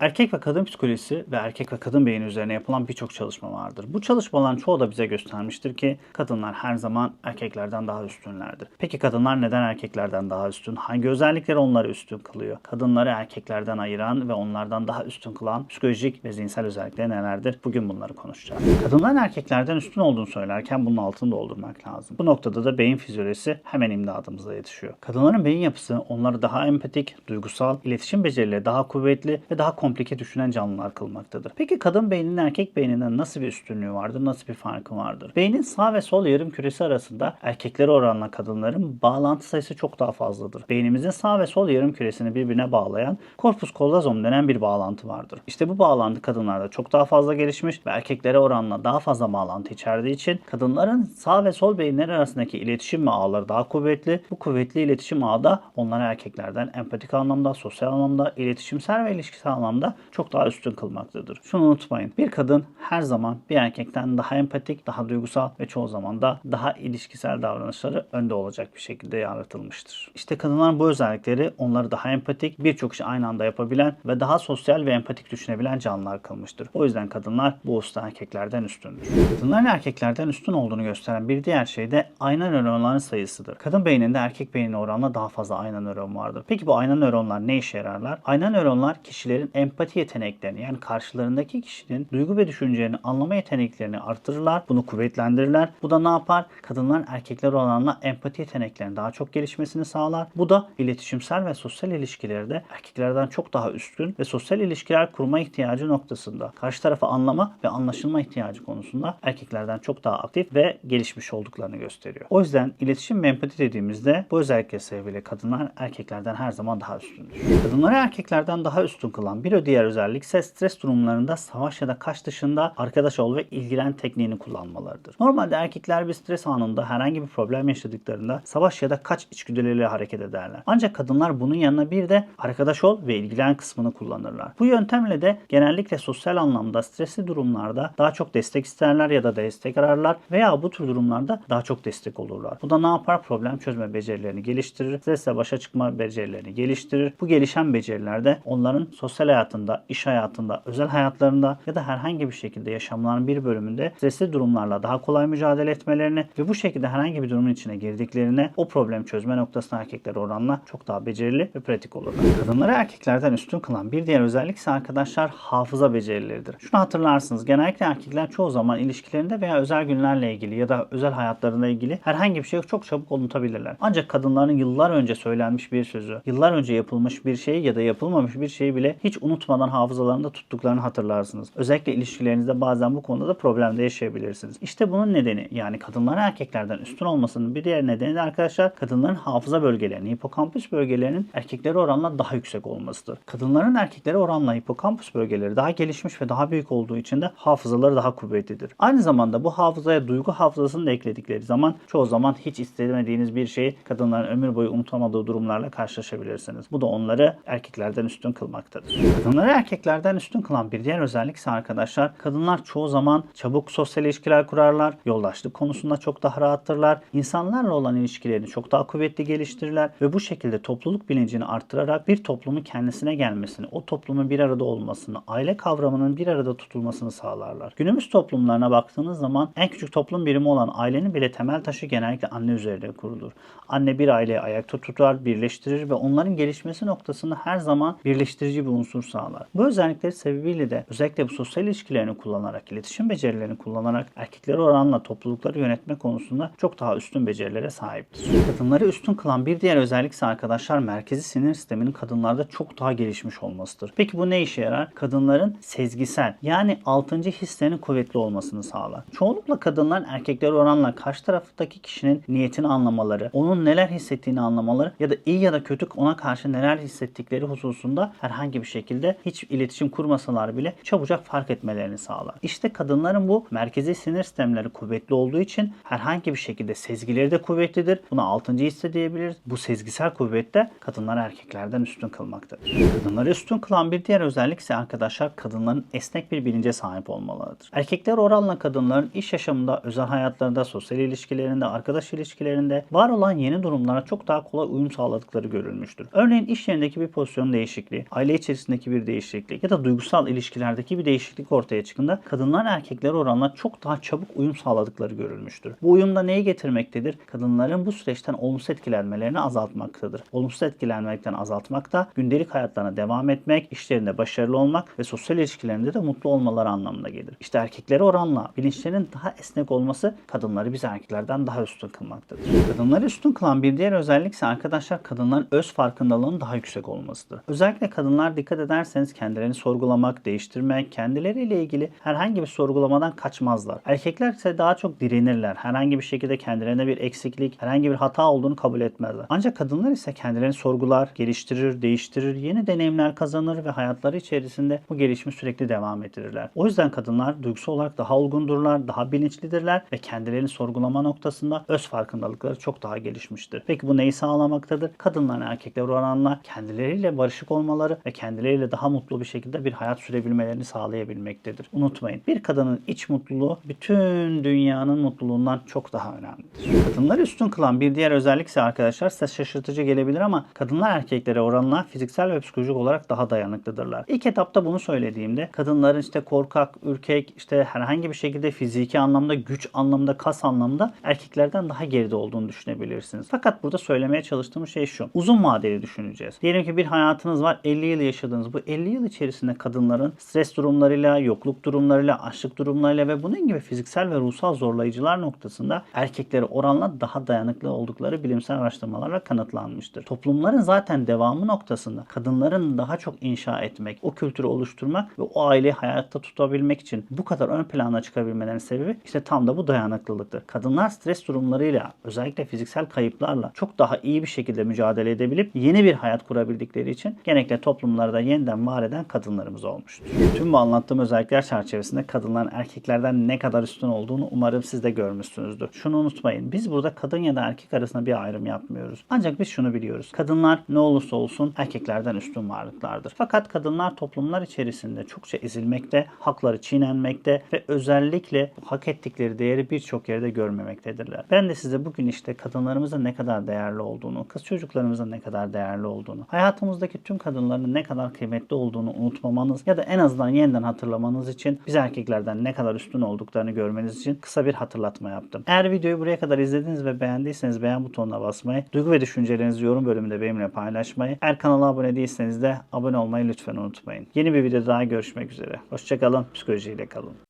Erkek ve kadın psikolojisi ve erkek ve kadın beyni üzerine yapılan birçok çalışma vardır. Bu çalışmaların çoğu da bize göstermiştir ki kadınlar her zaman erkeklerden daha üstünlerdir. Peki kadınlar neden erkeklerden daha üstün? Hangi özellikleri onları üstün kılıyor? Kadınları erkeklerden ayıran ve onlardan daha üstün kılan psikolojik ve zihinsel özellikleri nelerdir? Bugün bunları konuşacağız. Kadınların erkeklerden üstün olduğunu söylerken bunun altını doldurmak lazım. Bu noktada da beyin fizyolojisi hemen imdadımıza yetişiyor. Kadınların beyin yapısı onları daha empatik, duygusal, iletişim becerileri daha kuvvetli ve daha komplike düşünen canlılar kılmaktadır. Peki kadın beyninin erkek beyninden nasıl bir üstünlüğü vardır, nasıl bir farkı vardır? Beynin sağ ve sol yarım küresi arasında erkeklere oranla kadınların bağlantı sayısı çok daha fazladır. Beynimizin sağ ve sol yarım küresini birbirine bağlayan korpus callosum denen bir bağlantı vardır. İşte bu bağlantı kadınlarda çok daha fazla gelişmiş ve erkeklere oranla daha fazla bağlantı içerdiği için kadınların sağ ve sol beyinleri arasındaki iletişim ağları daha kuvvetli. Bu kuvvetli iletişim ağı da onları erkeklerden empatik anlamda, sosyal anlamda, iletişimsel ve ilişkisel anlamda çok daha üstün kılmaktadır. Şunu unutmayın. Bir kadın her zaman bir erkekten daha empatik, daha duygusal ve çoğu zaman da daha ilişkisel davranışları önde olacak bir şekilde yaratılmıştır. İşte kadınların bu özellikleri onları daha empatik, birçok işi aynı anda yapabilen ve daha sosyal ve empatik düşünebilen canlılar kılmıştır. O yüzden kadınlar bu usta erkeklerden üstündür. Kadınların erkeklerden üstün olduğunu gösteren bir diğer şey de ayna nöronların sayısıdır. Kadın beyninde erkek beynine oranla daha fazla ayna nöron vardır. Peki bu ayna nöronlar ne işe yararlar? Ayna nöronlar kişilerin empati yeteneklerini yani karşılarındaki kişinin duygu ve düşüncelerini anlama yeteneklerini artırırlar. Bunu kuvvetlendirirler. Bu da ne yapar? Kadınların erkekler oranla empati yeteneklerinin daha çok gelişmesini sağlar. Bu da iletişimsel ve sosyal ilişkilerde erkeklerden çok daha üstün ve sosyal ilişkiler kurma ihtiyacı noktasında karşı tarafı anlama ve anlaşılma ihtiyacı konusunda erkeklerden çok daha aktif ve gelişmiş olduklarını gösteriyor. O yüzden iletişim ve empati dediğimizde bu özellikle sebebiyle kadınlar erkeklerden her zaman daha üstündür. Kadınları erkeklerden daha üstün kılan bir diğer özellik ise stres durumlarında savaş ya da kaç dışında arkadaş ol ve ilgilen tekniğini kullanmalarıdır. Normalde erkekler bir stres anında herhangi bir problem yaşadıklarında savaş ya da kaç içgüdüleriyle hareket ederler. Ancak kadınlar bunun yanına bir de arkadaş ol ve ilgilen kısmını kullanırlar. Bu yöntemle de genellikle sosyal anlamda stresli durumlarda daha çok destek isterler ya da destek ararlar veya bu tür durumlarda daha çok destek olurlar. Bu da ne yapar? Problem çözme becerilerini geliştirir. Stresle başa çıkma becerilerini geliştirir. Bu gelişen beceriler de onların sosyal hayatında, iş hayatında, özel hayatlarında ya da herhangi bir şekilde yaşamlarının bir bölümünde stresli durumlarla daha kolay mücadele etmelerini ve bu şekilde herhangi bir durumun içine girdiklerine o problem çözme noktasında erkekler oranla çok daha becerili ve pratik olurlar. Kadınları erkeklerden üstün kılan bir diğer özellik ise arkadaşlar hafıza becerileridir. Şunu hatırlarsınız. Genellikle erkekler çoğu zaman ilişkilerinde veya özel günlerle ilgili ya da özel hayatlarına ilgili herhangi bir şeyi çok çabuk unutabilirler. Ancak kadınların yıllar önce söylenmiş bir sözü, yıllar önce yapılmış bir şey ya da yapılmamış bir şeyi bile hiç unutmadan hafızalarında tuttuklarını hatırlarsınız. Özellikle ilişkilerinizde bazen bu konuda da problemde yaşayabilirsiniz. İşte bunun nedeni yani kadınların erkeklerden üstün olmasının bir diğer nedeni de arkadaşlar kadınların hafıza bölgelerinin, hipokampüs bölgelerinin erkeklere oranla daha yüksek olmasıdır. Kadınların erkeklere oranla hipokampüs bölgeleri daha gelişmiş ve daha büyük olduğu için de hafızaları daha kuvvetlidir. Aynı zamanda bu hafızaya duygu hafızasını da ekledikleri zaman çoğu zaman hiç istemediğiniz bir şeyi kadınların ömür boyu unutamadığı durumlarla karşılaşabilirsiniz. Bu da onları erkeklerden üstün kılmaktadır. Kadınları erkeklerden üstün kılan bir diğer özellik ise arkadaşlar kadınlar çoğu zaman çabuk sosyal ilişkiler kurarlar. Yoldaşlık konusunda çok daha rahattırlar. İnsanlarla olan ilişkilerini çok daha kuvvetli geliştirirler ve bu şekilde topluluk bilincini arttırarak bir toplumun kendisine gelmesini, o toplumun bir arada olmasını, aile kavramının bir arada tutulmasını sağlarlar. Günümüz toplumlarına baktığınız zaman en küçük toplum birimi olan ailenin bile temel taşı genellikle anne üzerine kurulur. Anne bir aileyi ayakta tutar, birleştirir ve onların gelişmesi noktasında her zaman birleştirici bir unsur sağlar. Bu özellikleri sebebiyle de özellikle bu sosyal ilişkilerini kullanarak, iletişim becerilerini kullanarak erkekleri oranla toplulukları yönetme konusunda çok daha üstün becerilere sahiptir. Kadınları üstün kılan bir diğer özellik ise arkadaşlar merkezi sinir sisteminin kadınlarda çok daha gelişmiş olmasıdır. Peki bu ne işe yarar? Kadınların sezgisel yani altıncı hislerinin kuvvetli olmasını sağlar. Çoğunlukla kadınlar erkekler oranla karşı taraftaki kişinin niyetini anlamaları, onun neler hissettiğini anlamaları ya da iyi ya da kötü ona karşı neler hissettikleri hususunda herhangi bir şekilde hiç iletişim kurmasalar bile çabucak fark etmelerini sağlar. İşte kadınların bu merkezi sinir sistemleri kuvvetli olduğu için herhangi bir şekilde sezgileri de kuvvetlidir. Buna altıncı hisse diyebiliriz. Bu sezgisel kuvvet de kadınları erkeklerden üstün kılmaktadır. Kadınları üstün kılan bir diğer özellik ise arkadaşlar kadınların esnek bir bilince sahip olmalarıdır. Erkekler oranla kadınların iş yaşamında, özel hayatlarında, sosyal ilişkilerinde, arkadaş ilişkilerinde var olan yeni durumlara çok daha kolay uyum sağladıkları görülmüştür. Örneğin iş yerindeki bir pozisyon değişikliği, aile içerisindeki bir değişiklik ya da duygusal ilişkilerdeki bir değişiklik ortaya çıktığında kadınlar erkeklere oranla çok daha çabuk uyum sağladıkları görülmüştür. Bu uyum da neyi getirmektedir? Kadınların bu süreçten olumsuz etkilenmelerini azaltmaktadır. Olumsuz etkilenmekten azaltmak da gündelik hayatlarına devam etmek, işlerinde başarılı olmak ve sosyal ilişkilerinde de mutlu olmaları anlamına gelir. İşte erkeklere oranla bilinçlerinin daha esnek olması kadınları biz erkeklerden daha üstün kılmaktadır. Kadınları üstün kılan bir diğer özellik ise arkadaşlar kadınların öz farkındalığının daha yüksek olmasıdır. Özellikle kadınlar dikkat ederseniz kendilerini sorgulamak, değiştirmek, kendileriyle ilgili herhangi bir sorgulamadan kaçmazlar. Erkekler ise daha çok direnirler. Herhangi bir şekilde kendilerine bir eksiklik, herhangi bir hata olduğunu kabul etmezler. Ancak kadınlar ise kendilerini sorgular, geliştirir, değiştirir, yeni deneyimler kazanır ve hayatları içerisinde bu gelişimi sürekli devam ettirirler. O yüzden kadınlar duygusal olarak daha olgundurlar, daha bilinçlidirler ve kendilerini sorgulama noktasında öz farkındalıkları çok daha gelişmiştir. Peki bu neyi sağlamaktadır? Kadınların erkekler oranla kendileriyle barışık olmaları ve kendileriyle daha mutlu bir şekilde bir hayat sürebilmelerini sağlayabilmektedir. Unutmayın bir kadının iç mutluluğu bütün dünyanın mutluluğundan çok daha önemlidir. Kadınları üstün kılan bir diğer özellik ise arkadaşlar size şaşırtıcı gelebilir ama kadınlar erkeklere oranla fiziksel ve psikolojik olarak daha dayanıklıdırlar. İlk etapta bunu söylediğimde kadınların işte korkak, ürkek, işte herhangi bir şekilde fiziki anlamda, güç anlamda, kas anlamda erkeklerden daha geride olduğunu düşünebilirsiniz. Fakat burada söylemeye çalıştığım şey şu. Uzun vadeli düşüneceğiz. Diyelim ki bir hayatınız var 50 yıl yaşadığınız. Bu 50 yıl içerisinde kadınların stres durumlarıyla, yokluk durumlarıyla, açlık durumlarıyla ve bunun gibi fiziksel ve ruhsal zorlayıcılar noktasında erkeklere oranla daha dayanıklı oldukları bilimsel araştırmalarla kanıtlanmıştır. Toplumların zaten devamı noktasında kadınların daha çok inşa etmek, o kültürü oluşturmak ve o aileyi hayatta tutabilmek için bu kadar ön plana çıkabilmelerinin sebebi işte tam da bu dayanıklılıktır. Kadınlar stres durumlarıyla özellikle fiziksel kayıplarla çok daha iyi bir şekilde mücadele edebilip yeni bir hayat kurabildikleri için genellikle toplumlarda yeniden var eden kadınlarımız olmuştur. Tüm bu anlattığım özellikler çerçevesinde kadınların erkeklerden ne kadar üstün olduğunu umarım siz de görmüşsünüzdür. Şunu unutmayın. Biz burada kadın ya da erkek arasında bir ayrım yapmıyoruz. Ancak biz şunu biliyoruz. Kadınlar ne olursa olsun erkeklerden üstün varlıklardır. Fakat kadınlar toplumlar içerisinde çokça ezilmekte, hakları çiğnenmekte ve özellikle hak ettikleri değeri birçok yerde görmemektedirler. Ben de size bugün işte kadınlarımızın ne kadar değerli olduğunu, kız çocuklarımızın ne kadar değerli olduğunu, hayatımızdaki tüm kadınların ne kadar kıymetli olduğunu unutmamanız ya da en azından yeniden hatırlamanız için biz erkeklerden ne kadar üstün olduklarını görmeniz için kısa bir hatırlatma yaptım. Eğer videoyu buraya kadar izlediniz ve beğendiyseniz beğen butonuna basmayı, duygu ve düşüncelerinizi yorum bölümünde benimle paylaşmayı, eğer kanala abone değilseniz de abone olmayı lütfen unutmayın. Yeni bir videoda daha görüşmek üzere. Hoşçakalın, psikolojiyle kalın.